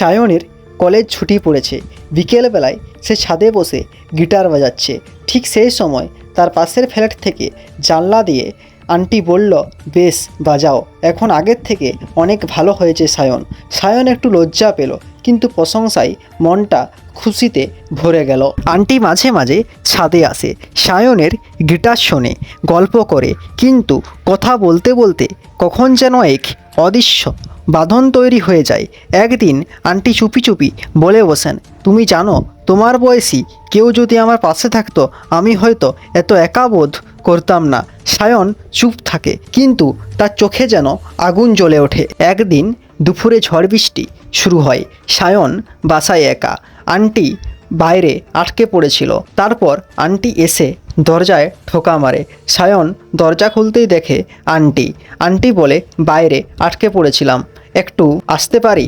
সায়নের কলেজ ছুটি পড়েছে। বিকেলবেলায় সে ছাদে বসে গিটার বাজাচ্ছে। ঠিক সেই সময় তার পাশের ফ্ল্যাট থেকে জানলা দিয়ে আন্টি বলল, বেশ, বাজাও। এখন আগের থেকে অনেক ভালো হয়েছে সায়ন। সায়ন একটু লজ্জা পেল, কিন্তু প্রশংসায় মনটা খুশিতে ভরে গেল। আন্টি মাঝে মাঝে ছাদে আসে। সায়নের গিটার শোনে, গল্প করে, কিন্তু কথা বলতে বলতে কখন যেন এক অদৃশ্য বাঁধন তৈরি হয়ে যায়। একদিন আন্টি চুপি চুপি বলে বসেন, তুমি জানো, তোমার বয়সী, কেউ যদি আমার পাশে থাকতো, আমি হয়তো এত একাবোধ করতাম না। সায়ন চুপ থাকে, কিন্তু তার চোখে যেন আগুন জ্বলে ওঠে। একদিন দুপুরে ঝড় বৃষ্টি শুরু হয়, সায়ন বাসায় একা। আন্টি বাইরে আটকে পড়েছিল। তারপর আন্টি এসে দরজায় ঠোকা মারে। সায়ন দরজা খুলতেই দেখে আন্টি। আন্টি বলে, বাইরে আটকে পড়েছিলাম। একটু আসতে পারি?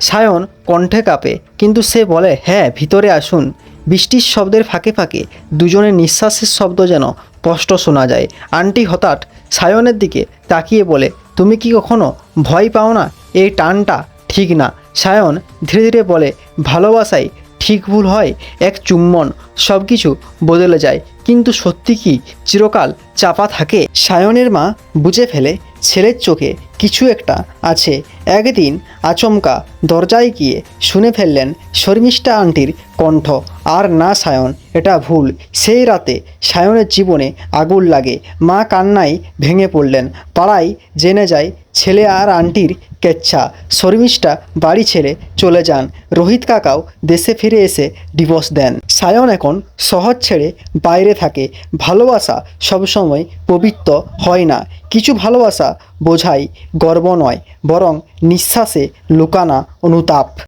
সায়ন কণ্ঠে কাঁপে, কিন্তু সে বলে হ্যাঁ ভিতরে আসুন। বৃষ্টির শব্দের ফাঁকে ফাঁকে দুজনের নিঃশ্বাসের শব্দ যেন স্পষ্ট শোনা যায়। আন্টি হঠাৎ সায়নের দিকে তাকিয়ে বলে, তুমি কি কখনো ভয় পাও না? এই টানটা ঠিক না। সায়ন ধীরে ধীরে বলে, ভালোবাসাই ঠিক ভুল হয়, এক চুম্বন সব কিছু বদলে যায়। কিন্তু সত্যি কি চিরকাল চাপা থাকে? সায়নের মা বুঝে ফেলে ছেলের চোখে কিছু একটা আছে। একদিন আচমকা দরজায় গিয়ে শুনে ফেললেন শর্মিষ্ঠা আন্টির কণ্ঠ। আর না, সায়ন, এটা ভুল। সেই রাতে সায়নের জীবনে আগুন লাগে। মা কান্নায় ভেঙে পড়লেন। পাড়ায় জেনে যায় ছেলে আর আন্টির কেচ্ছা। শর্মিষ্ঠা বাড়ি ছেড়ে চলে যান। রোহিত কাকাও দেশে ফিরে এসে ডিভোর্স দেন। সায়ন এখন শহর ছেড়ে বাইরে থাকে। ভালোবাসা সবসময় পবিত্র হয় না। কিছু ভালোবাসা বোঝাই গর্ব নয় বরং নিঃশ্বাসে লুকানা অনুতাপ।